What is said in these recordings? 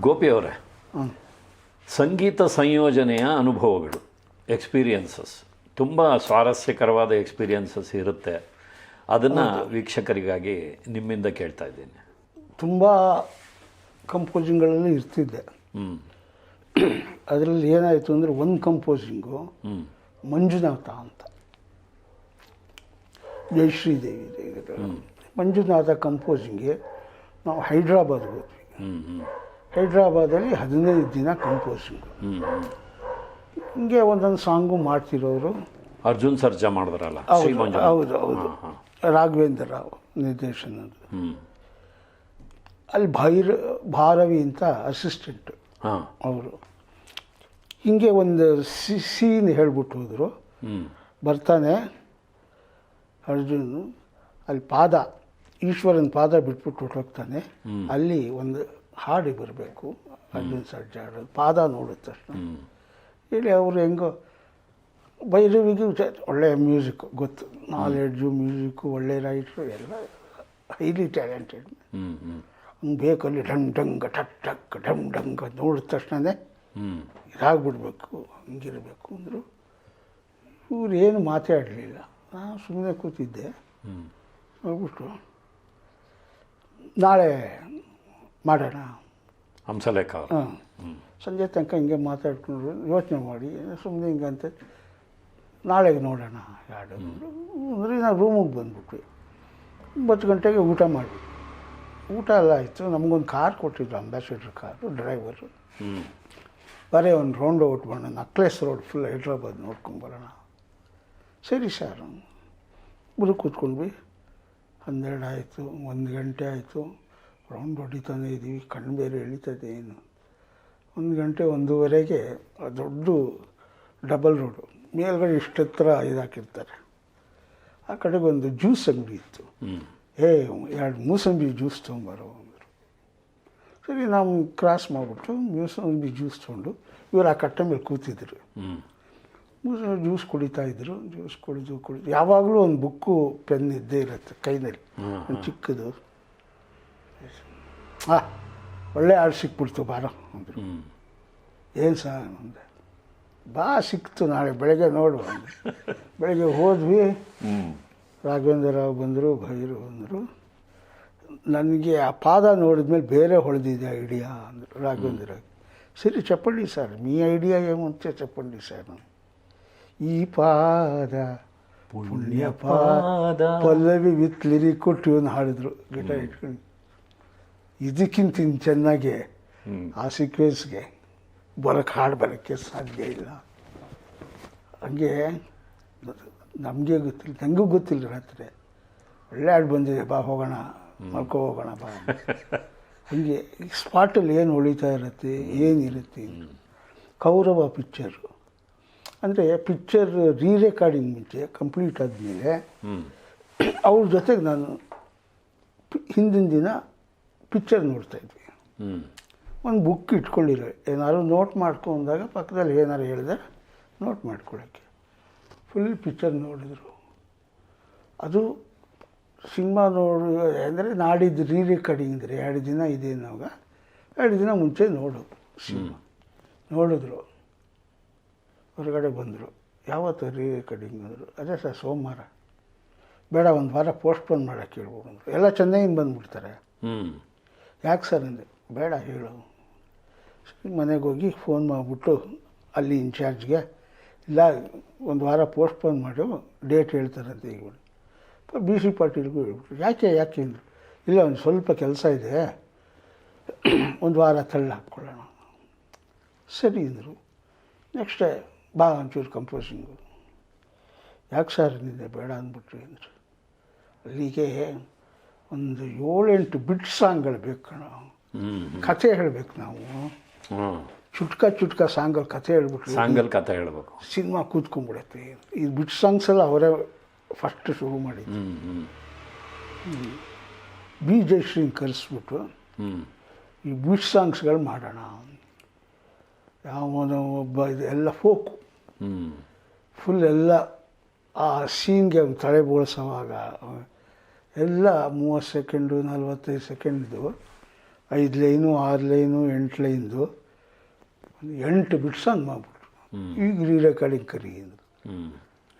ಗೋಪಿ ಅವರೇ ಸಂಗೀತ ಸಂಯೋಜನೆಯ ಅನುಭವಗಳು ಎಕ್ಸ್ಪೀರಿಯನ್ಸಸ್ ತುಂಬ ಸ್ವಾರಸ್ಯಕರವಾದ ಎಕ್ಸ್ಪೀರಿಯನ್ಸಸ್ ಇರುತ್ತೆ. ಅದನ್ನು ವೀಕ್ಷಕರಿಗಾಗಿ ನಿಮ್ಮಿಂದ ಕೇಳ್ತಾ ಇದ್ದೀನಿ. ತುಂಬ ಕಂಪೋಸಿಂಗ್ಗಳಲ್ಲಿ ಇರ್ತಿದ್ದೆ. ಹ್ಞೂ ಅದರಲ್ಲಿ ಏನಾಯಿತು ಅಂದರೆ ಒಂದು ಕಂಪೋಸಿಂಗು ಮಂಜುನಾಥ ಅಂತ. ಜಯಶ್ರೀದೇವಿ ದೇವಿ ಮಂಜುನಾಥ ಕಂಪೋಸಿಂಗ್ಗೆ ನಾವು ಹೈದ್ರಾಬಾದ್ಗೆ ಹೋದ್ವಿ. ಹೈದ್ರಾಬಾದಲ್ಲಿ ಹದಿನೈದು ದಿನ ಕಂಪೋಸಿಂಗ್ ಹಿಂಗೆ ಒಂದೊಂದು ಸಾಂಗು ಮಾಡ್ತಿರೋರು. ಅರ್ಜುನ್ ಸರ್ಜಾ ಮಾಡಿದ್ರಲ್ಲ ಹೌದು ಹೌದು ಹೌದು. ರಾಘವೇಂದ್ರ ರಾವ್ ನಿರ್ದೇಶನ ಅಲ್ಲಿ ಭೈರ ಭಾರವಿ ಅಂತ ಅಸಿಸ್ಟೆಂಟ್ ಹಾಂ. ಅವರು. ಹಿಂಗೆ ಒಂದು ಸಿ ಸೀನ್ ಹೇಳ್ಬಿಟ್ಟು ಹೋದರು. ಬರ್ತಾನೆ ಅರ್ಜುನ್ ಅಲ್ಲಿ ಪಾದ ಈಶ್ವರನ ಪಾದ ಬಿಟ್ಬಿಟ್ಟು ಹೋಗ್ತಾನೆ. ಅಲ್ಲಿ ಒಂದು ಹಾಡಿ ಬರಬೇಕು ಅರ್ಜುನ್ ಸರ್ಜಾ ಹಾಡೋದು ಪಾದ ನೋಡಿದ ತಕ್ಷಣ. ಹೇಳಿ ಅವರು ಹೆಂಗೋ ಭೈರವಿಗೂ ಒಳ್ಳೆಯ ಒಳ್ಳೆ ಮ್ಯೂಸಿಕ್ ಗೊತ್ತು. ನಾಲೆಡ್ಜು ಮ್ಯೂಸಿಕ್ಕು ಒಳ್ಳೆ ರೈಟ್ರು ಎಲ್ಲ ಹೈಲಿ ಟ್ಯಾಲೆಂಟೆಡ್ ಹಂಗೆ ಬೇಕಲ್ಲಿ ಢಂಗ್ ಢಂಗ್ ಟಕ್ ಟಕ್ ಢಂಗ್ ಅಂತ ನೋಡಿದ ತಕ್ಷಣವೇ ಇದಾಗ್ಬಿಡ್ಬೇಕು ಹಂಗಿರಬೇಕು ಅಂದರು. ಇವ್ರು ಏನು ಮಾತಾಡಲಿಲ್ಲ. ನಾನು ಸುಮ್ಮನೆ ಕೂತಿದ್ದೆ. ಹೋಗ್ಬಿಟ್ಟು ನಾಳೆ ಮಾಡೋಣ. ಹಂಸಲೇಖ ಹಾಂ. ಸಂಜೆ ತನಕ ಹಿಂಗೆ ಮಾತಾಡ್ಕೊಂಡು ಯೋಚನೆ ಮಾಡಿ ಸುಮ್ಮನೆ ಅಂತ ನಾಳೆಗೆ ನೋಡೋಣ ಯಾರು. ಅಂದರೆ ನಾವು ರೂಮಿಗೆ ಬಂದ್ಬಿಟ್ವಿ. ಒಂಬತ್ತು ಗಂಟೆಗೆ ಊಟ ಮಾಡಿ ಊಟ ಎಲ್ಲ ಆಯಿತು. ನಮಗೊಂದು ಕಾರ್ ಕೊಟ್ಟಿದ್ರು ಅಂಬಾಸಿಡರ್ ಕಾರು ಡ್ರೈವರು. ಬರೀ ಒಂದು ರೌಂಡ್ ಔಟ್ ಮಾಡೋಣ ನಕ್ಲೆಸ್ ರೋಡ್ ಫುಲ್ ಹೈದ್ರಾಬಾದ್ ನೋಡ್ಕೊಂಬರೋಣ ಸರಿ ಸರ್. ಇಬ್ಬರು ಕೂತ್ಕೊಂಡ್ವಿ. ಹನ್ನೆರಡು ಆಯಿತು ಒಂದು ಗಂಟೆ ಆಯಿತು. ರೌಂಡ್ ಹೊಡಿತಾನೆ ಇದ್ದೀವಿ ಕಣ್ಣು ಬೇರೆ ಎಳಿತದೆ ಏನು? ಒಂದು ಗಂಟೆ ಒಂದೂವರೆಗೆ ಆ ದೊಡ್ಡ ಡಬಲ್ ರೋಡು ಮೇಲ್ಗಡೆ ಇಷ್ಟತ್ರ ಇದಾಕಿರ್ತಾರೆ ಆ ಕಡೆಗೆ ಒಂದು ಜ್ಯೂಸ್ ಅಂಗಡಿ ಇತ್ತು. ಏ ಎರಡು ಮೂಸಂಬಿ ಜ್ಯೂಸ್ ತೊಗೊಂಬರೋ ಅಂದರು. ಸರಿ ನಾವು ಕ್ರಾಸ್ ಮಾಡಿಬಿಟ್ಟು ಮೂಸಂಬಿ ಜ್ಯೂಸ್ ತೊಗೊಂಡು ಇವರು ಆ ಕಟ್ಟೆ ಮೇಲೆ ಕೂತಿದ್ರು. ಮೂಸಂಬಿ ಜ್ಯೂಸ್ ಕುಡಿತಾ ಇದ್ರು ಜ್ಯೂಸ್ ಕುಡಿದು ಕುಡಿದು ಯಾವಾಗಲೂ ಒಂದು ಬುಕ್ಕು ಪೆನ್ ಇದ್ದೇ ಇರುತ್ತೆ ಕೈನಲ್ಲಿ ಒಂದು ಚಿಕ್ಕದು. ಆ ಒಳ್ಳೆ ಹಾಡು ಸಿಕ್ಬಿಡ್ತು ಬಾರ ಅಂದರು. ಏನು ಸಹ ಅಂದೆ. ಬಾ ಸಿಕ್ತು ನಾಳೆ ಬೆಳಗ್ಗೆ ನೋಡು ಬೆಳಗ್ಗೆ ಹೋದ್ವಿ. ರಾಘವೇಂದ್ರ ರಾವ್ ಬಂದರು ಭೈರು ಬಂದರು. ನನಗೆ ಆ ಪಾದ ನೋಡಿದ್ಮೇಲೆ ಬೇರೆ ಹೊಳೆದಿದೆ ಐಡಿಯಾ ಅಂದರು ರಾಘವೇಂದ್ರ ಸರಿ ಚಪ್ಪಂಡಿ ಸರ್ ಮೀ ಐಡಿಯಾ ಅಂತ ಚಪ್ಪಂಡಿ ಸರ್? ಈ ಪಾದ ಪುಣ್ಯ ಪಾದ ಪಲ್ಲವಿ ವಿತ್ ಕೊಟ್ಟು ಟ್ಯೂನ್ ಹಾಡಿದ್ರು ಗಿಟಾರ್ ಇಟ್ಕೊಂಡು. ಇದಕ್ಕಿಂತ ಚೆನ್ನಾಗಿ ಆ ಸೀಕ್ವೆನ್ಸ್ಗೆ ಬರೋಕ್ಕೆ ಹಾಡು ಬರೋಕ್ಕೆ ಸಾಧ್ಯ ಇಲ್ಲ. ಹಂಗೆ ನಮಗೆ ಗೊತ್ತಿಲ್ಲ ನನಗೂ ಗೊತ್ತಿಲ್ಲ ರಾತ್ರಿ. ಒಳ್ಳೆ ಹಾಡು ಬಂದಿದೆ ಬಾ ಹೋಗೋಣ ಮಲ್ಕೋ ಹೋಗೋಣ ಬಾ ಹಂಗೆ ಸ್ಪಾಟಲ್ಲಿ ಏನು ಉಳಿತಾ ಇರುತ್ತೆ ಏನಿರುತ್ತೆ ಕೌರವ ಪಿಕ್ಚರು ಅಂದರೆ ಪಿಕ್ಚರ್ ರೀ ರೆಕಾರ್ಡಿಂಗ್ ಮುಂಚೆ ಕಂಪ್ಲೀಟ್ ಆದಮೇಲೆ ಅವ್ರ ಜೊತೆಗೆ ನಾನು ಹಿಂದಿನ ದಿನ ಪಿಕ್ಚರ್ ನೋಡ್ತಾ ಇದ್ವಿ. ಒಂದು ಬುಕ್ ಇಟ್ಕೊಂಡಿರೋ ಏನಾದ್ರು ನೋಟ್ ಮಾಡ್ಕೊಂಡಾಗ ಪಕ್ಕದಲ್ಲಿ ಏನಾರು ಹೇಳಿದ್ರೆ ನೋಟ್ ಮಾಡ್ಕೊಳ್ಳೋಕ್ಕೆ ಫುಲ್ ಪಿಕ್ಚರ್ ನೋಡಿದ್ರು. ಅದು ಸಿನಿಮಾ ನೋಡಿ, ಅಂದರೆ ನಾಡಿದ್ದು ರೀ ರೆಕಾರ್ಡಿಂಗ್ ಇದ್ರೆ ಎರಡು ದಿನ ಇದೆ ನಾವಾಗ ಎರಡು ದಿನ ಮುಂಚೆ ನೋಡು ಸಿನಿಮಾ. ನೋಡಿದ್ರು. ಹೊರಗಡೆ ಬಂದರು. ಯಾವತ್ತು ರೀ ರೆಕಾರ್ಡಿಂಗ್ ಅಂದರು. ಅದೇ ಸರ್, ಸೋಮವಾರ. ಬೇಡ, ಒಂದು ವಾರ ಪೋಸ್ಟ್ಪೋನ್ ಮಾಡೋಕ್ಕೆ ಹೇಳ್ಬೋದು ಎಲ್ಲ ಚೆನ್ನೈಯಿಂದ ಬಂದುಬಿಡ್ತಾರೆ. ಯಾಕೆ ಸರ್ ಅಂದೆ? ಬೇಡ ಹೇಳು. ಮನೆಗೆ ಹೋಗಿ ಫೋನ್ ಮಾಡಿಬಿಟ್ಟು ಅಲ್ಲಿ ಇನ್ಚಾರ್ಜ್ಗೆ ಇಲ್ಲ, ಒಂದು ವಾರ ಪೋಸ್ಟ್ಪೋನ್ ಮಾಡು ಡೇಟ್ ಹೇಳ್ತಾರಂತೆ ಈಗ ಬಿ ಸಿ ಪಾಟೀಲ್ಗೂ ಹೇಳ್ಬಿಟ್ಟು ಯಾಕೆ ಯಾಕೆ ಅಂದರು? ಇಲ್ಲ, ಒಂದು ಸ್ವಲ್ಪ ಕೆಲಸ ಇದೆ. ಒಂದು ವಾರ ತಳ್ಳ ಹಾಕ್ಕೊಳ್ಳೋಣ. ಸರಿ ಅಂದರು. ನೆಕ್ಸ್ಟ್ ಬಾ ಒಂಚೂರು ಕಂಪೋಸಿಂಗು ಯಾಕೆ ಸರ್ ನಿನ್ನೆ ಬೇಡ ಅಂದ್ಬಿಟ್ರಿ ಅಂದರು. ಅಲ್ಲಿಗೆ ಒಂದು ಏಳೆಂಟು ಬಿಟ್ ಸಾಂಗ್ಗಳು ಬೇಕು ನಾವು. ಕಥೆ ಹೇಳಬೇಕು ನಾವು. ಚುಟ್ಕ ಚುಟ್ಕ ಸಾಂಗಲ್ಲಿ ಕಥೆ ಹೇಳ್ಬೇಕು ಸಾಂಗಲ್ಲಿ ಕಥೆ ಹೇಳಬೇಕು. ಸಿನಿಮಾ ಕೂತ್ಕೊಂಡ್ಬಿಡತ್ತೆ. ಈ ಬಿಟ್ ಸಾಂಗ್ಸ್ ಎಲ್ಲ ಅವರೇ ಫಸ್ಟ್ ಶುರು ಮಾಡಿದ್ದು. ಬಿ ಜಯಶ್ರೀನ್ ಕರೆಸ್ಬಿಟ್ಟು ಈ ಬಿಟ್ ಸಾಂಗ್ಸ್ಗಳು ಮಾಡೋಣ ಯಾವನೋ ಒಬ್ಬ ಇದು ಎಲ್ಲ ಫೋಕು. ಫುಲ್ ಎಲ್ಲ ಆ ಸೀನ್ಗೆ ಅವ್ನು ತಲೆ ಬೋಳ್ಸೋವಾಗ ಎಲ್ಲ ಮೂವತ್ತು ಸೆಕೆಂಡು ನಲ್ವತ್ತೈದು ಸೆಕೆಂಡ್ದು ಐದು ಲೈನು ಆರು ಲೈನು ಎಂಟು ಲೈನ್ದು ಒಂದು ಎಂಟು ಬಿಟ್ ಸಾಂಗ್ ಮಾಡಿಬಿಟ್ರು. ಈಗ ರೀ ರೆಕಾರ್ಡಿಂಗ್ ಕರಿ ಅಂದ್ರು.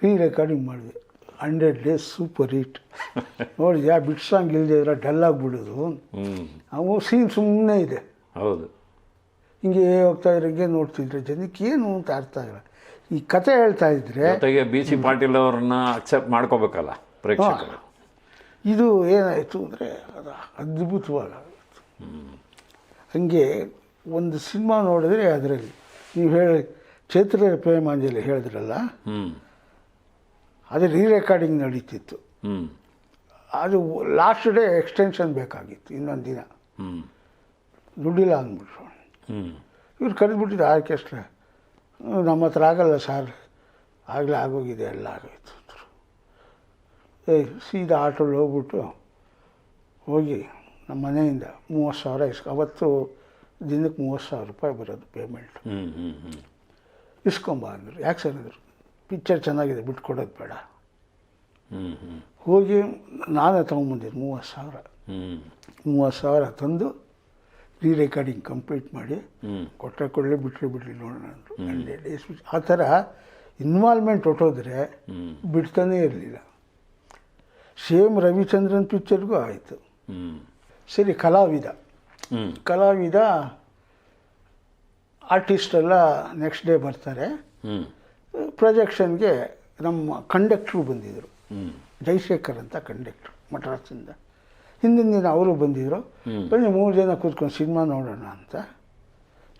ರೀ ರೆಕಾರ್ಡಿಂಗ್ ಮಾಡಿದೆ. Hundred days super hit. ನೋಡಿ ಯಾ ಬಿಟ್ ಸಾಂಗ್ ಇಲ್ಲದೆ ಇದ್ರೆ ಡಲ್ ಆಗಿಬಿಡೋದು. ಅವು ಸೀನ್ ಸುಮ್ಮನೆ ಇದೆ. ಹೌದು. ಹಿಂಗೆ ಹೋಗ್ತಾ ಇದ್ರೆ ಹಿಂಗೆ ನೋಡ್ತಿದ್ರೆ ಜನಕ್ಕೆ ಏನು ಅಂತ ಅರ್ಥ ಆಗಲ್ಲ. ಈ ಕತೆ ಹೇಳ್ತಾ ಇದ್ರೆ ಬಿ ಸಿ ಪಾಟೀಲ್ ಅವ್ರನ್ನ ಅಕ್ಸೆಪ್ಟ್ ಮಾಡ್ಕೋಬೇಕಲ್ಲ ಪ್ರೇಕ್ಷಕರು. ಇದು ಏನಾಯಿತು ಅಂದರೆ ಅದು ಅದ್ಭುತವಾಗಿತ್ತು ಹಂಗೆ ಒಂದು ಸಿನಿಮಾ ನೋಡಿದ್ರೆ ಅದರಲ್ಲಿ ನೀವು ಹೇಳಿ ಚೈತ್ರ ಪ್ರೇಮಾಂಜಲಿ ಹೇಳಿದ್ರಲ್ಲ? ಅದು ರೀ ರೆಕಾರ್ಡಿಂಗ್ ನಡೀತಿತ್ತು ಅದು ಲಾಸ್ಟ್ ಡೇ ಎಕ್ಸ್ಟೆನ್ಷನ್ ಬೇಕಾಗಿತ್ತು ಇನ್ನೊಂದು ದಿನ. ದುಡ್ಡಿಲ್ಲ ಅಂದ್ಬಿಟ್ರು ಇವ್ರು ಕರೆದ್ಬಿಟ್ಟಿದ್ದು ಆರ್ಕೆಸ್ಟ್ರಾ ನಮ್ಮ ಹತ್ರ ಆಗಲ್ಲ ಸರ್ ಆಗಲೇ ಆಗೋಗಿದೆ ಎಲ್ಲ ಆಗೋಯ್ತು. ಸೀದಾ ಆಟೋಲ್ಲಿ ಹೋಗ್ಬಿಟ್ಟು ಹೋಗಿ ನಮ್ಮ ಮನೆಯಿಂದ ಮೂವತ್ತು ಸಾವಿರ ಇಸ್ಕೊ ಅವತ್ತು ದಿನಕ್ಕೆ ಮೂವತ್ತು ಸಾವಿರ ರೂಪಾಯಿ ಬರೋದು ಪೇಮೆಂಟ್ ಇಸ್ಕೊಂಬ ಅಂದರು. ಯಾಕೆ ಸರ್ ಅಂದರು? ಪಿಕ್ಚರ್ ಚೆನ್ನಾಗಿದೆ ಬಿಟ್ಕೊಡೋದು ಬೇಡ. ಹೋಗಿ ನಾನೇ ತೊಗೊಂಬಂದಿದ್ದು ಮೂವತ್ತು ಸಾವಿರ. ಮೂವತ್ತು ಸಾವಿರ ತಂದು ರೀ ರೆಕಾರ್ಡಿಂಗ್ ಕಂಪ್ಲೀಟ್ ಮಾಡಿ ಕೊಟ್ಟರೆ ಕೊಡಲಿ ಬಿಟ್ಟರೆ ಬಿಡಲಿ ನೋಡೋಣ ಅಂದರು. ಆ ಥರ ಇನ್ವಾಲ್ವ್ಮೆಂಟ್ ಹೊಟ್ಟೋದ್ರೆ ಬಿಡ್ತಾನೇ ಇರಲಿಲ್ಲ. ಸೇಮ್ ರವಿಚಂದ್ರನ್ ಪಿಕ್ಚರ್ಗೂ ಆಯಿತು. ಸರಿ ಕಲಾವಿದ. ಕಲಾವಿದ ಆರ್ಟಿಸ್ಟ್ ಎಲ್ಲ ನೆಕ್ಸ್ಟ್ ಡೇ ಬರ್ತಾರೆ ಪ್ರೊಜೆಕ್ಷನ್ಗೆ ನಮ್ಮ ಕಂಡಕ್ಟ್ರು ಬಂದಿದ್ದರು ಜೈಶೇಖರ್ ಜಯಶೇಖರ್ ಅಂತ ಕಂಡಕ್ಟ್ರು ಮಡ್ರಾಸಿಂದ ಹಿಂದಿನ ದಿನ ಅವರು ಬಂದಿದ್ದರು ಬನ್ನಿ ಮೂರು ಜನ ಕೂತ್ಕೊಂಡು ಸಿನಿಮಾ ನೋಡೋಣ ಅಂತ.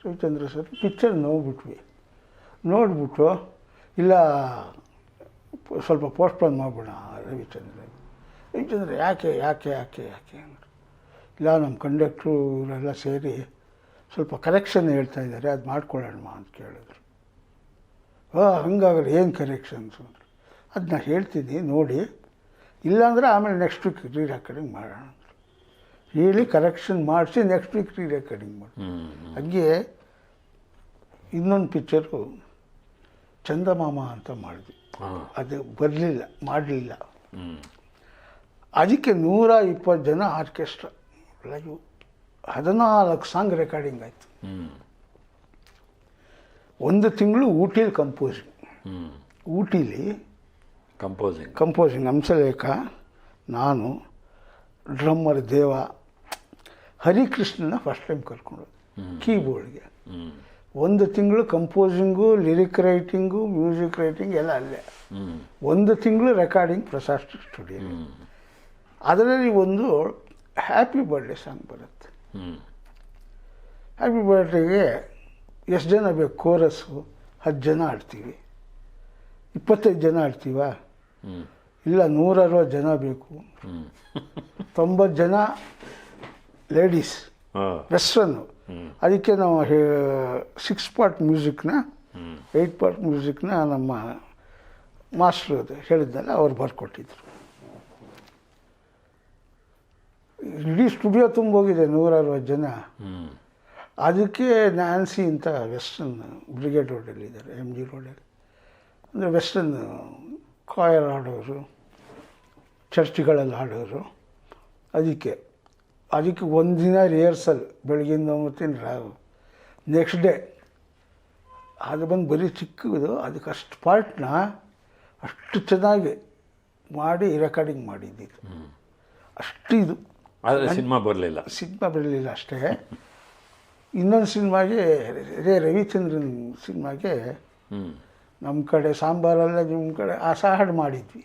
ರವಿಚಂದ್ರ ಸರ್ ಪಿಕ್ಚರ್ ನೋಡ್ಬಿಟ್ವಿ. ನೋಡಿಬಿಟ್ಟು ಇಲ್ಲ ಸ್ವಲ್ಪ ಪೋಸ್ಟ್ಪೋನ್ ಮಾಡ್ಬೋಣ ರವಿಚಂದ್ರ. ರವಿಚಂದ್ರ ಯಾಕೆ ಯಾಕೆ ಯಾಕೆ ಯಾಕೆ ಅಂದರು. ಇಲ್ಲ ನಮ್ಮ ಕಂಡಕ್ಟ್ರು ಇವರೆಲ್ಲ ಸೇರಿ ಸ್ವಲ್ಪ ಕರೆಕ್ಷನ್ ಹೇಳ್ತಾ ಇದ್ದಾರೆ ಅದು ಮಾಡ್ಕೊಳ್ಳೋಣ ಅಂತ ಕೇಳಿದ್ರು. ಹಾಂ ಹಂಗಾಗಲ್ಲ ಏನು ಕರೆಕ್ಷನ್ಸ್ ಅಂದರು. ಅದನ್ನ ಹೇಳ್ತೀನಿ ನೋಡಿ. ಇಲ್ಲಾಂದರೆ ಆಮೇಲೆ ನೆಕ್ಸ್ಟ್ ವೀಕ್ ರೀ ರೆಕಾರ್ಡಿಂಗ್ ಮಾಡೋಣ ಅಂದರು. ಹೇಳಿ ಕರೆಕ್ಷನ್ ಮಾಡಿಸಿ ನೆಕ್ಸ್ಟ್ ವೀಕ್ ರೀ ರೆಕಾರ್ಡಿಂಗ್ ಮಾಡಿ ಹಾಗೆ ಇನ್ನೊಂದು ಪಿಕ್ಚರು ಚಂದಮಾಮ ಅಂತ ಮಾಡಿದ್ವಿ. ಅದು ಬರಲಿಲ್ಲ ಮಾಡಲಿಲ್ಲ. ಅದಕ್ಕೆ ನೂರ ಇಪ್ಪತ್ತು ಜನ ಆರ್ಕೆಸ್ಟ್ರಾ. ಲೈವ್. ಹದಿನಾಲ್ಕು ಸಾಂಗ್ ರೆಕಾರ್ಡಿಂಗ್ ಆಯಿತು. ಒಂದು ತಿಂಗಳು ಊಟಿಲಿ ಕಂಪೋಸಿಂಗ್ ಊಟಿಲಿ ಕಂಪೋಸಿಂಗ್ ಕಂಪೋಸಿಂಗ್ ಹಂಸಲೇಖ ನಾನು ಡ್ರಮ್ಮರ್ ದೇವ ಹರಿಕೃಷ್ಣನ ಫಸ್ಟ್ ಟೈಮ್ ಕರ್ಕೊಂಡು ಕೀಬೋರ್ಡ್ಗೆ ಒಂದು ತಿಂಗಳು composing lyric writing music writing ಎಲ್ಲ ಅಲ್ಲೇ. ಒಂದು ತಿಂಗಳು ರೆಕಾರ್ಡಿಂಗ್ ಪ್ರಸಾದ್ ಸ್ಟುಡಿಯೋ ಅದರಲ್ಲಿ ಒಂದು ಹ್ಯಾಪಿ ಬರ್ಡೇ ಸಾಂಗ್ ಬರುತ್ತೆ. ಹ್ಯಾಪಿ ಬರ್ಡೇಗೆ ಎಷ್ಟು ಜನ ಬೇಕು? ಕೋರಸ್ಸು ಹತ್ತು ಜನ ಆಡ್ತೀವಿ ಇಪ್ಪತ್ತೈದು ಜನ ಆಡ್ತೀವ ಇಲ್ಲ ನೂರ ಅರವತ್ತು ಜನ ಬೇಕು. ತೊಂಬತ್ತು ಜನ ಲೇಡೀಸ್ ಹಾ. ವೆಸ್ಟರ್ನು ಅದಕ್ಕೆ ನಾವು ಸಿಕ್ಸ್ ಪಾರ್ಟ್ ಮ್ಯೂಸಿಕ್ನ ಏಯ್ಟ್ ಪಾರ್ಟ್ ಮ್ಯೂಸಿಕ್ನ ನಮ್ಮ ಮಾಸ್ಟ್ರು ಅದು ಹೇಳಿದ್ನಲ್ಲ ಅವ್ರು ಬರ್ಕೊಟ್ಟಿದ್ರು. ಇಡೀ ಸ್ಟುಡಿಯೋ ತುಂಬೋಗಿದೆ ನೂರ ಅರವತ್ತು ಜನ ಅದಕ್ಕೆ ನ್ಯಾನ್ಸಿ ಅಂತ ವೆಸ್ಟರ್ನ್ ಬ್ರಿಗೇಡ್ ರೋಡಲ್ಲಿದ್ದಾರೆ ಎಂ ಜಿ ರೋಡಲ್ಲಿ. ಅಂದರೆ ವೆಸ್ಟರ್ನ್ ಕಾಯರ್ ಆಡೋರು ಚರ್ಚ್ಗಳಲ್ಲಿ ಆಡೋರು. ಅದಕ್ಕೆ ಅದಕ್ಕೆ ಒಂದಿನ ರಿಹರ್ಸಲ್ ಬೆಳಗಿಂದ ಒಂಬತ್ತಿನ ರಾವು ನೆಕ್ಸ್ಟ್ ಡೇ ಅದು ಬಂದು ಬರೀ ಚಿಕ್ಕದು ಅದಕ್ಕೆ ಅಷ್ಟು ಪಾರ್ಟ್ನ ಅಷ್ಟು ಚೆನ್ನಾಗಿ ಮಾಡಿ ರೆಕಾರ್ಡಿಂಗ್ ಮಾಡಿದ್ದಿತ್ತು ಅಷ್ಟು ಇದು ಆದರೆ ಸಿನಿಮಾ ಬರಲಿಲ್ಲ. ಸಿನಿಮಾ ಬರಲಿಲ್ಲ ಅಷ್ಟೇ. ಇನ್ನೊಂದು ಸಿನಿಮಾಗೆ ಇದೇ ರವಿಚಂದ್ರನ್ ಸಿನಿಮಾಗೆ ನಮ್ಮ ಕಡೆ ಸಾಂಬಾರಲ್ಲ ನಿಮ್ಮ ಕಡೆ ಆ ಸಹ ಹಾಡು ಮಾಡಿದ್ವಿ.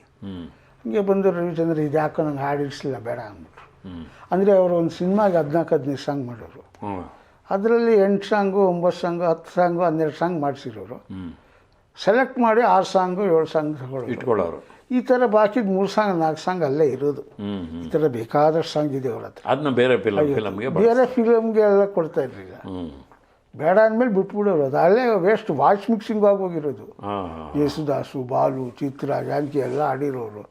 ಹಂಗೆ ಬಂದರು ರವಿಚಂದ್ರ ಇದು ಯಾಕೋ ನಂಗೆ ಹಾಡು ಇಡಿಸ್ಲಿಲ್ಲ ಬೇಡ ಅಂದ್ಬಿಟ್ರು. ಅಂದರೆ ಅವರು ಒಂದು ಸಿನಿಮಾಗೆ ಹದಿನಾಲ್ಕು ಹದಿನೈದು ಸಾಂಗ್ ಮಾಡೋರು ಅದರಲ್ಲಿ ಎಂಟು ಸಾಂಗು ಒಂಬತ್ತು ಸಾಂಗು ಹತ್ತು ಸಾಂಗು ಹನ್ನೆರಡು ಸಾಂಗ್ ಮಾಡಿಸಿರೋರು. ಸೆಲೆಕ್ಟ್ ಮಾಡಿ ಆರು ಸಾಂಗು ಏಳು ಸಾಂಗ್ ಇಟ್ಕೊಳ್ಳೋರು. ಈ ಥರ ಬಾಕಿ ಮೂರು ಸಾಂಗ್ ನಾಲ್ಕು ಸಾಂಗ್ ಅಲ್ಲೇ ಇರೋದು. ಈ ಥರ ಬೇಕಾದಷ್ಟು ಸಾಂಗ್ ಇದೆ ಅವ್ರ ಹತ್ರ. ಅದನ್ನ ಬೇರೆ ಫಿಲಮ್ ಫಿಲಮ್ಗೆ ಬೇರೆ ಫಿಲಮ್ಗೆ ಎಲ್ಲ ಕೊಡ್ತಾ ಇರಲಿಲ್ಲ. ಬೇಡ ಅಂದಮೇಲೆ ಬಿಟ್ಬಿಡೋರು ಅದು. ಅಲ್ಲೇ ವೇಸ್ಟ್ ವಾಯ್ಸ್ ಮಿಕ್ಸಿಂಗ್ ಆಗೋಗಿರೋದು. ಯೇಸುದಾಸು ಬಾಲು ಚಿತ್ರ ಜಾನಕಿ ಎಲ್ಲ ಆಡಿರೋರು.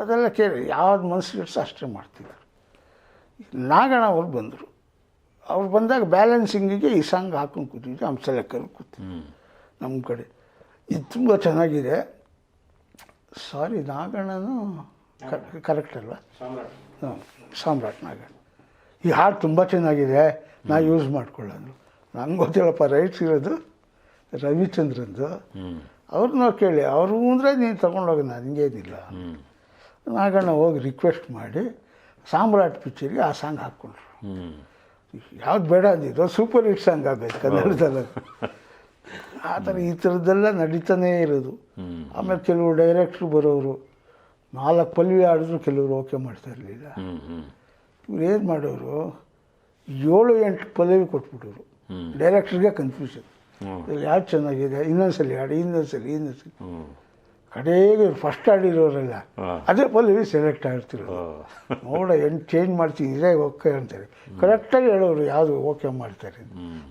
ಅದೆಲ್ಲ ಕೇಳಿ ಯಾವ್ದು ಮನಸ್ಸಿಗೆ ಅಷ್ಟೇ ಮಾಡ್ತಿದ್ರು. ನಾಗಣ್ಣ ಅವ್ರು ಬಂದರು. ಅವ್ರು ಬಂದಾಗ ಬ್ಯಾಲೆನ್ಸಿಂಗಿಗೆ ಈ ಸಾಂಗ್ ಹಾಕೊಂಡು ಕೂತಿದ್ವಿ. ಹಂಸಲೆಕ್ಕಲ್ಲಿ ಕೂತು ಕೂತಿದ್ವಿ. ನಮ್ಮ ಕಡೆ. ಇದು ತುಂಬ ಚೆನ್ನಾಗಿದೆ. ಸಾರಿ ನಾಗಣ್ಣನು ಕರೆಕ್ಟ್ ಅಲ್ವಾ? ಹಾಂ ಸಾಮ್ರಾಟ್ ನಾಗಣ್ಣ. ಈ ಹಾಡು ತುಂಬ ಚೆನ್ನಾಗಿದೆ. ನಾ ಯೂಸ್ ಮಾಡ್ಕೊಳ್ಳೋದು. ನಂಗೆ ಗೊತ್ತಿಲ್ಲಪ್ಪ ರೈಟ್ಸ್ ಇರೋದು ರವಿಚಂದ್ರಂದು ಹ್ಞೂ ಅವ್ರನ್ನ ಕೇಳಿ ಅವರು ಅಂದರೆ ನೀನು ತೊಗೊಂಡೋಗ ನನಗೇನಿಲ್ಲ ಹ್ಞೂ ನಾಗಣ್ಣ ಹೋಗಿ ರಿಕ್ವೆಸ್ಟ್ ಮಾಡಿ ಸಾಮ್ರಾಟ್ ಪಿಕ್ಚರ್ಗೆ ಆ ಸಾಂಗ್ ಹಾಕ್ಕೊಂಡ್ರು. ಹ್ಞೂ ಯಾವ್ದು ಬೇಡ ಅಂದಿದ್ದು? ಸೂಪರ್ ಹಿಟ್ ಸಾಂಗ್ ಆಗಬೇಕು ಕನ್ನಡದಲ್ಲಿ ಆ ಥರ ಈ ಥರದ್ದೆಲ್ಲ ನಡೀತಾನೇ ಇರೋದು. ಆಮೇಲೆ ಕೆಲವರು ಡೈರೆಕ್ಟ್ರು ಬರೋರು ನಾಲ್ಕು ಪಲ್ವಿ ಆಡಿದ್ರು ಕೆಲವರು ಓಕೆ ಮಾಡ್ತಾ ಇರಲಿಲ್ಲ. ಇವ್ರು ಏನು ಮಾಡೋರು ಏಳು ಎಂಟು ಪಲವಿ ಕೊಟ್ಬಿಟ್ಟರು ಡೈರೆಕ್ಟ್ರಿಗೆ ಕನ್ಫ್ಯೂಷನ್ ಯಾವ್ದು ಚೆನ್ನಾಗಿದೆ? ಇನ್ನೊಂದ್ಸಲಿ ಆಡಿ ಇನ್ನೊಂದ್ಸಲಿ ಇನ್ನೊಂದ್ಸಲಿ. ಕಡೆಗೆ ಫಸ್ಟ್ ಆಡಿರೋರೆಲ್ಲ. ಅದೇ ಪಲ್ಲವಿ ಸೆಲೆಕ್ಟ್ ಆಗಿರ್ತಿರೋದು ನೋಡ ಎಂಟು ಚೇಂಜ್ ಮಾಡ್ತೀನಿ ಇದೇ ಓಕೆ ಅಂತಾರೆ. ಕರೆಕ್ಟಾಗಿ ಹೇಳೋರು ಯಾವುದು ಓಕೆ ಮಾಡ್ತಾರೆ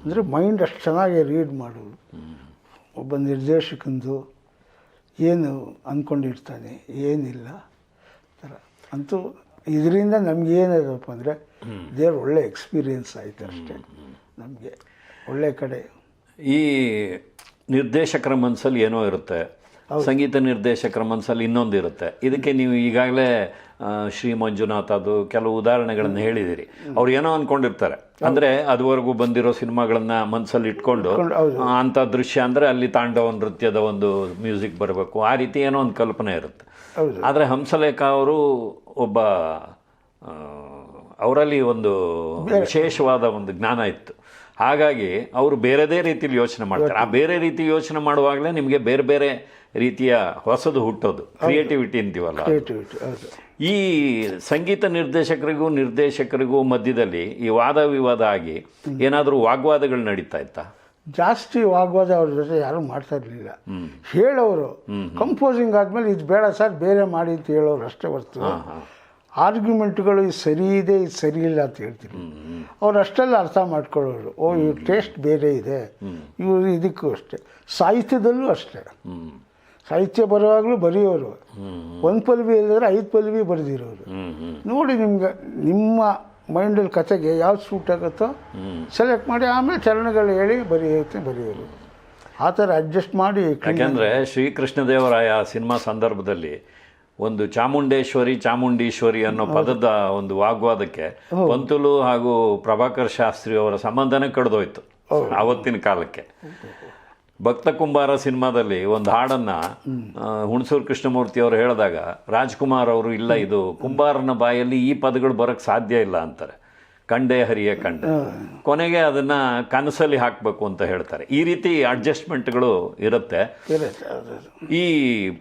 ಅಂದರೆ ಮೈಂಡ್ ಅಷ್ಟು ಚೆನ್ನಾಗಿ ರೀಡ್ ಮಾಡೋರು. ಒಬ್ಬ ನಿರ್ದೇಶಕಂದು ಏನು ಅಂದ್ಕೊಂಡಿರ್ತಾನೆ ಏನಿಲ್ಲ. ಥರ ಅಂತೂ ಇದರಿಂದ ನಮ್ಗೆ ಏನಿದಪ್ಪ ಅಂದರೆ ದೇವ್ರ ಒಳ್ಳೆ ಎಕ್ಸ್ಪೀರಿಯನ್ಸ್ ಆಯಿತು ಅಷ್ಟೇ. ನಮಗೆ ಒಳ್ಳೆ ಕಡೆ. ಈ ನಿರ್ದೇಶಕರ ಮನಸ್ಸಲ್ಲಿ ಏನೋ ಇರುತ್ತೆ. ಸಂಗೀತ ನಿರ್ದೇಶಕರ ಮನಸ್ಸಲ್ಲಿ ಇನ್ನೊಂದಿರುತ್ತೆ. ಇದಕ್ಕೆ ನೀವು ಈಗಾಗಲೇ ಶ್ರೀ ಮಂಜುನಾಥ್ ಅದು ಕೆಲವು ಉದಾಹರಣೆಗಳನ್ನು ಹೇಳಿದಿರಿ. ಅವ್ರು ಏನೋ ಅನ್ಕೊಂಡಿರ್ತಾರೆ. ಅಂದ್ರೆ ಅದುವರೆಗೂ ಬಂದಿರೋ ಸಿನಿಮಾಗಳನ್ನ ಮನಸ್ಸಲ್ಲಿ ಇಟ್ಕೊಂಡು ಅಂತ ದೃಶ್ಯ ಅಂದ್ರೆ ಅಲ್ಲಿ ತಾಂಡವ ನೃತ್ಯದ ಒಂದು ಮ್ಯೂಸಿಕ್ ಬರಬೇಕು. ಆ ರೀತಿ ಏನೋ ಒಂದು ಕಲ್ಪನೆ ಇರುತ್ತೆ. ಆದರೆ ಹಂಸಲೇಖ ಅವರು ಒಬ್ಬ ಅವರಲ್ಲಿ ಒಂದು ವಿಶೇಷವಾದ ಒಂದು ಜ್ಞಾನ ಇತ್ತು. ಹಾಗಾಗಿ ಅವರು ಬೇರೆದೇ ರೀತಿಯಲ್ಲಿ ಯೋಚನೆ ಮಾಡ್ತಾರೆ. ಆ ಬೇರೆ ರೀತಿ ಯೋಚನೆ ಮಾಡುವಾಗಲೇ ನಿಮಗೆ ಬೇರೆ ಬೇರೆ ರೀತಿಯ ಹೊಸದು ಹುಟ್ಟೋದು. ಕ್ರಿಯೇಟಿವಿಟಿ ಅಂತೀವಲ್ಲ. ಈ ಸಂಗೀತ ನಿರ್ದೇಶಕರಿಗೂ ನಿರ್ದೇಶಕರಿಗೂ ಮಧ್ಯದಲ್ಲಿ ಈ ವಾದ ವಿವಾದ ಆಗಿ ಏನಾದರೂ ವಾಗ್ವಾದಗಳು ನಡೀತಾ ಇತ್ತಾ? ಜಾಸ್ತಿ ವಾಗ್ವಾದ ಅವ್ರ ಜೊತೆ ಯಾರೂ ಮಾಡ್ತಾ ಇರಲಿಲ್ಲ. ಹೇಳೋರು ಕಂಪೋಸಿಂಗ್ ಆದಮೇಲೆ ಇದು ಬೇಡ ಸರ್ ಬೇರೆ ಮಾಡಿ ಅಂತ ಹೇಳೋರು ಅಷ್ಟೇ ಬರ್ತದೆ ಆರ್ಗ್ಯುಮೆಂಟ್ಗಳು ಇದು ಸರಿ ಇದೆ, ಇದು ಸರಿ ಇಲ್ಲ ಅಂತ ಹೇಳ್ತೀನಿ. ಅವ್ರು ಅಷ್ಟೆಲ್ಲ ಅರ್ಥ ಮಾಡ್ಕೊಳ್ಳೋರು. ಓ, ಇವ್ರ ಟೇಸ್ಟ್ ಬೇರೆ ಇದೆ. ಇವರು ಇದಕ್ಕೂ ಅಷ್ಟೇ. ಸಾಹಿತ್ಯದಲ್ಲೂ ಅಷ್ಟೇ. ಸಾಹಿತ್ಯ ಬರುವಾಗಲೂ ಬರೆಯೋರು. ಒಂದು ಪಲ್ವಿ ಇಲ್ಲದ್ರೆ ಐದು ಪಲ್ವಿ ಬರೆದಿರೋರು. ನೋಡಿ ನಿಮ್ಗೆ, ನಿಮ್ಮ ಮೈಂಡಲ್ಲಿ ಕತೆಗೆ ಯಾವ್ದು ಸೂಟ್ ಆಗುತ್ತೋ ಸೆಲೆಕ್ಟ್ ಮಾಡಿ ಆಮೇಲೆ ಚರಣಗಳು ಹೇಳಿ ಬರೆಯುತ್ತೆ, ಬರೆಯೋರು. ಆ ಥರ ಅಡ್ಜಸ್ಟ್ ಮಾಡಿ ಯಾಕೆಂದರೆ ಶ್ರೀಕೃಷ್ಣದೇವರಾಯ ಸಿನಿಮಾ ಸಂದರ್ಭದಲ್ಲಿ ಒಂದು ಚಾಮುಂಡೇಶ್ವರಿ ಚಾಮುಂಡೀಶ್ವರಿ ಅನ್ನೋ ಪದದ ಒಂದು ವಾಗ್ವಾದಕ್ಕೆ ಪಂತುಲು ಹಾಗೂ ಪ್ರಭಾಕರ್ ಶಾಸ್ತ್ರಿ ಅವರ ಸಂಬಂಧನೇ ಕಡ್ದೋಯ್ತು ಆವತ್ತಿನ ಕಾಲಕ್ಕೆ. ಭಕ್ತ ಕುಂಬಾರ ಸಿನಿಮಾದಲ್ಲಿ ಒಂದು ಹಾಡನ್ನ ಹುಣಸೂರು ಕೃಷ್ಣಮೂರ್ತಿ ಅವರು ಹೇಳಿದಾಗ ರಾಜ್ಕುಮಾರ್ ಅವರು ಇಲ್ಲ ಇದು ಕುಂಬಾರನ ಬಾಯಲ್ಲಿ ಈ ಪದಗಳು ಬರಕ್ ಸಾಧ್ಯ ಇಲ್ಲ ಅಂತಾರೆ. ಕಂಡೆ ಹರಿಯ ಕಂಡ. ಕೊನೆಗೆ ಅದನ್ನ ಕನಸಲ್ಲಿ ಹಾಕಬೇಕು ಅಂತ ಹೇಳ್ತಾರೆ. ಈ ರೀತಿ ಅಡ್ಜಸ್ಟ್ಮೆಂಟ್ಗಳು ಇರುತ್ತೆ. ಈ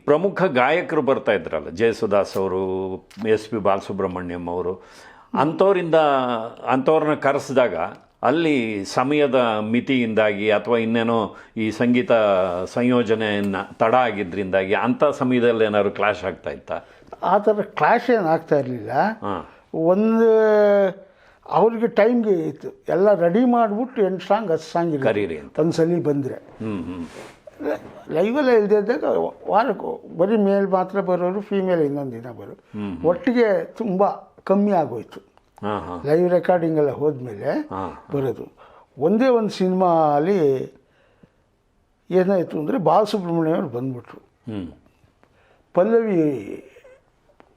ಪ್ರಮುಖ ಗಾಯಕರು ಬರ್ತಾ ಇದ್ರಲ್ಲ ಜಯಸುದಾಸ್ ಅವರು ಎಸ್ ಪಿ ಬಾಲಸುಬ್ರಹ್ಮಣ್ಯಂ ಅವರು ಅಂಥವರಿಂದ ಅಂಥವ್ರನ್ನ ಕರೆಸಿದಾಗ ಅಲ್ಲಿ ಸಮಯದ ಮಿತಿಯಿಂದಾಗಿ ಅಥವಾ ಇನ್ನೇನೋ ಈ ಸಂಗೀತ ಸಂಯೋಜನೆಯನ್ನು ತಡ ಆಗಿದ್ದರಿಂದಾಗಿ ಅಂಥ ಸಮಯದಲ್ಲಿ ಏನಾದ್ರು ಕ್ಲಾಶ್ ಆಗ್ತಾ ಇತ್ತಾ? ಆ ಥರ ಕ್ಲಾಶ್ ಏನು ಆಗ್ತಾ ಇರಲಿಲ್ಲ. ಒಂದು ಅವ್ರಿಗೆ ಟೈಮ್ಗೆ ಇತ್ತು. ಎಲ್ಲ ರೆಡಿ ಮಾಡಿಬಿಟ್ಟು ಎಂಟು ಸಾಂಗ್ ಹತ್ತು ಸಾಂಗ್ ಕರೀರಿ ಅಂತ. ಒಂದು ಸಲ ಬಂದರೆ. ಲೈವಲ್ಲೇ ಇಲ್ಲದೆ ಇದ್ದಾಗ ವಾರಕ್ಕೆ ಬರೀ ಮೇಲ್ ಮಾತ್ರ ಬರೋರು ಫೀಮೇಲ್ ಇನ್ನೊಂದು ದಿನ ಬರೋರು. ಒಟ್ಟಿಗೆ ತುಂಬ ಕಮ್ಮಿ ಆಗೋಯ್ತು. ಲೈವ್ ರೆಕಾರ್ಡಿಂಗ್ ಎಲ್ಲ ಹೋದ್ಮೇಲೆ ಬರೋದು. ಒಂದೇ ಒಂದು ಸಿನಿಮಾಲಿ ಏನಾಯಿತು ಅಂದರೆ ಬಾಲಸುಬ್ರಹ್ಮಣ್ಯ ಅವ್ರು ಬಂದ್ಬಿಟ್ರು. ಪಲ್ಲವಿ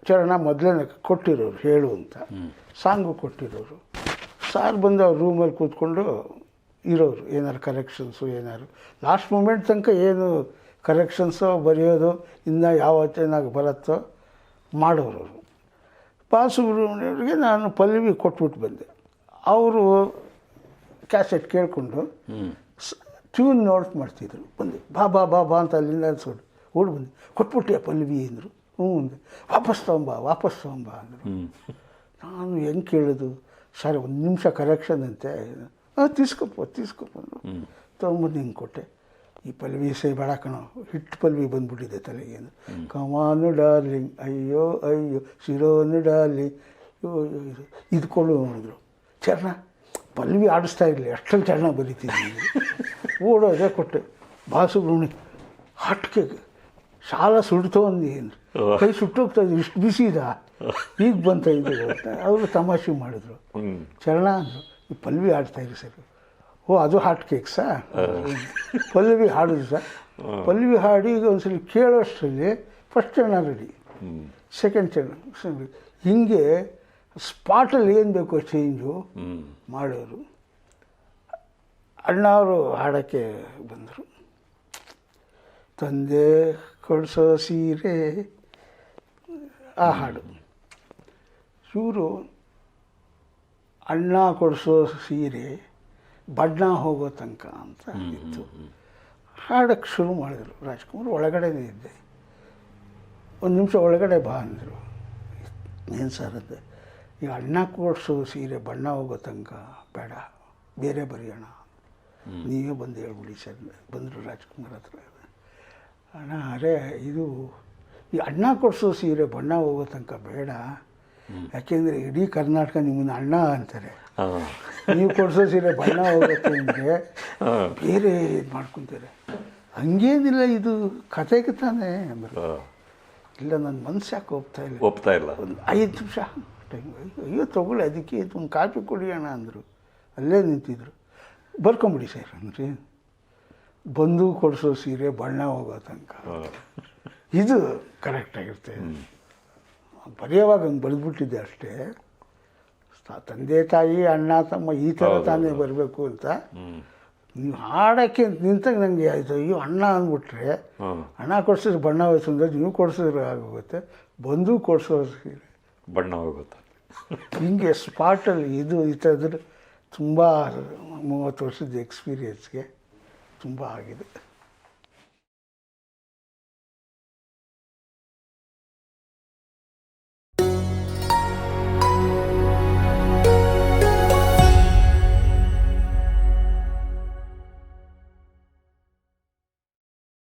ಚರಣ ಮೊದಲನೇ ಕೊಟ್ಟಿರೋರು, ಹೇಳು ಅಂತ. ಸಾಂಗು ಕೊಟ್ಟಿರೋರು. ಸಾರ್ ಬಂದು ಅವ್ರ ರೂಮಲ್ಲಿ ಕೂತ್ಕೊಂಡು ಇರೋರು, ಏನಾರು ಕರೆಕ್ಷನ್ಸು ಏನಾರು. ಲಾಸ್ಟ್ ಮೂಮೆಂಟ್ ತನಕ ಏನು ಕರೆಕ್ಷನ್ಸು ಬರೆಯೋದು, ಇನ್ನು ಯಾವತ್ತೇನಾಗ ಬರುತ್ತೋ ಮಾಡೋರು ಅವರು. ಬಾಲಸುಬ್ರಹ್ಮಣ್ಯವ್ರಿಗೆ ನಾನು ಪಲ್ಲವಿ ಕೊಟ್ಬಿಟ್ಟು ಬಂದೆ. ಅವರು ಕ್ಯಾಸೆಟ್ ಕೇಳಿಕೊಂಡು ಟ್ಯೂನ್ ನೋಟ್ ಮಾಡ್ತಿದ್ರು. ಬಂದು, ಬಾ ಬಾ ಬಾ ಬಾ ಅಂತ ಅಲ್ಲಿಂದ ಅನ್ಸೋಡು ಓಡಿ ಬಂದು. ಕೊಟ್ಬಿಟ್ಟೆ ಪಲ್ವಿ ಅಂದರು. ಹ್ಞೂ ವಾಪಸ್ ತೊಗೊಂಬ ವಾಪಸ್ ತೊಗೊಂಬ ಅಂದರು ನಾನು ಹೆಂಗೆ ಕೇಳೋದು ಸರ್ ಒಂದು ನಿಮಿಷ ಕರೆಕ್ಷನ್ ಅಂತೆ ಹಾಂ ತೀಸ್ಕೊಪ್ಪ ತೀಸ್ಕೊಪ್ಪ ಅಂದರು ತೊಗೊಂಬಂದು ಹಿಂಗೆ ಕೊಟ್ಟೆ. ಈ ಪಲ್ವಿ ಸೈ ಬೇಡ ಕಣೋ ಹಿಟ್ಟು ಪಲ್ವಿ ಬಂದ್ಬಿಟ್ಟಿದೆ ತಲೆಗೆ. ಕಮಾನು ಡಾರ್ಲಿಂಗ್ ಅಯ್ಯೋ ಅಯ್ಯೋ ಶಿರೋನು ಡಾರ್ಲಿಂಗ್ ಇದು ಇದ್ಕೊಳ್ಳು ನೋಡಿದ್ರು. ಚರಣ ಪಲ್ವಿ ಆಡಿಸ್ತಾ ಇರಲಿ ಅಷ್ಟೊಂದು ಚರಣ ಬರೀತಿದ್ದೀನಿ ಓಡೋದೇ ಕೊಟ್ಟೆ. ಬಾಲಸುಬ್ರಹ್ಮಣ್ಯ ಹಟ್ಕೆ ಸಾಲ ಸುಡ್ತು ಅಂದೇನು ಕೈ ಸುಟ್ಟೋಗ್ತಾ ಇಷ್ಟು ಬಿಸಿದ ಈಗ ಬಂತ ಇದು ಅಂತ ಅವರು ತಮಾಷೆ ಮಾಡಿದ್ರು. ಚರಣ ಅಂದರು. ಈ ಪಲ್ವಿ ಆಡ್ತಾ ಇರಿ ಸರ್. ಓ ಅದು ಹಾಟ್ ಕೇಕ್ ಸಾ ಪಲ್ಲವಿ ಹಾಡಿದ್ರು ಸರ್. ಪಲ್ವಿ ಹಾಡಿ ಈಗ ಒಂದ್ಸಲಿ ಕೇಳೋಷ್ಟರಲ್ಲಿ ಫಸ್ಟ್ ಚರಣ ರೆಡಿ ಸೆಕೆಂಡ್ ಚರಣ. ಹಿಂಗೆ ಸ್ಪಾಟಲ್ಲಿ ಏನು ಬೇಕೋ ಚೇಂಜು ಮಾಡೋರು. ಅಣ್ಣ ಅವರು ಹಾಡೋಕ್ಕೆ ಬಂದರು. ತಂದೆ ಕೊಡಿಸೋ ಸೀರೆ ಆ ಹಾಡು. ಇವರು ಅಣ್ಣ ಕೊಡಿಸೋ ಸೀರೆ ಬಣ್ಣ ಹೋಗೋ ತನಕ ಅಂತ ಇತ್ತು. ಹಾಡಕ್ಕೆ ಶುರು ಮಾಡಿದರು ರಾಜ್ಕುಮಾರ್. ಒಳಗಡೆ ಇದ್ದೆ. ಒಂದು ನಿಮಿಷ ಒಳಗಡೆ ಬಾ ಅಂದರು. ಏನು ಸರ್ ಅಂದೆ? ಈ ಅಣ್ಣ ಕೊಡಿಸೋ ಸೀರೆ ಬಣ್ಣ ಹೋಗೋ ತನಕ ಬೇಡ ಬೇರೆ ಬರೆಯೋಣ. ನೀವೇ ಬಂದು ಹೇಳ್ಬಿಡಿ ಸರ್. ಬಂದರು ರಾಜ್ಕುಮಾರ್ ಹತ್ರ. ಅಣ್ಣ ಅರೆ ಇದು ಈ ಅಣ್ಣ ಕೊಡಿಸೋ ಸೀರೆ ಬಣ್ಣ ಹೋಗೋ ತನಕ ಬೇಡ. ಯಾಕೆಂದರೆ ಇಡೀ ಕರ್ನಾಟಕ ನಿಮ್ಮನ್ನು ಅಣ್ಣ ಅಂತಾರೆ. ನೀವು ಕೊಡಿಸೋ ಸೀರೆ ಬಣ್ಣ ಹೋಗುತ್ತೆ ಅಂದರೆ ಬೇರೆ ಇದು ಮಾಡ್ಕೊತಾರೆ. ಹಂಗೇನಿಲ್ಲ ಇದು ಕತೆಗೆ ತಾನೇ ಅಂದರು. ಇಲ್ಲ ನನ್ನ ಮನಸ್ಸು ಯಾಕೆ ಹೋಗ್ತಾ ಇಲ್ಲ? ಒಪ್ತಾ ಇಲ್ಲ. ಒಂದು ಐದು ನಿಮಿಷ. ಟೈಮ್ ಅಯ್ಯೋ ತಗೊಳ್ಳಿ ಅದಕ್ಕೆ ಒಂದು ಕಾಫಿ ಕುಡಿಯೋಣ ಅಂದರು. ಅಲ್ಲೇ ನಿಂತಿದ್ರು. ಬರ್ಕೊಂಬಿಡಿ ಸರ್ ಅಂದರೆ ಬಂದು ಕೊಡಿಸೋ ಸೀರೆ ಬಣ್ಣ ಹೋಗೋ ತನಕ. ಇದು ಕರೆಕ್ಟಾಗಿರುತ್ತೆ ಬರೆಯೋವಾಗ ಹಂಗೆ ಬರೆದ್ಬಿಟ್ಟಿದ್ದೆ ಅಷ್ಟೇ. ತಂದೆ ತಾಯಿ ಅಣ್ಣ ತಮ್ಮ ಈ ಥರ ತಾನೇ ಬರಬೇಕು ಅಂತ. ನೀವು ಹಾಡೋಕ್ಕೆ ನಿಂತಾಗ ನನಗೆ ಆಯಿತು ಅಯ್ಯೋ ಅಣ್ಣ ಅಂದ್ಬಿಟ್ರೆ ಅಣ್ಣ ಹಣ ಕೊಡ್ಸಿದ್ರೆ ಬಣ್ಣ ಹೋಯ್ತು ಅಂದರೆ ನೀವು ಕೊಡ್ಸಿದ್ರೆ ಆಗೋಗುತ್ತೆ ಬಂದು ಕೊಡಿಸೋ ಬಣ್ಣ ಹೋಗುತ್ತೆ. ಹಿಂಗೆ ಸ್ಪಾಟಲ್ಲಿ ಇದು ಈ ಥರದ್ರೆ ತುಂಬ ಮೂವತ್ತು ವರ್ಷದ ಎಕ್ಸ್ಪೀರಿಯನ್ಸ್ಗೆ ತುಂಬ ಆಗಿದೆ.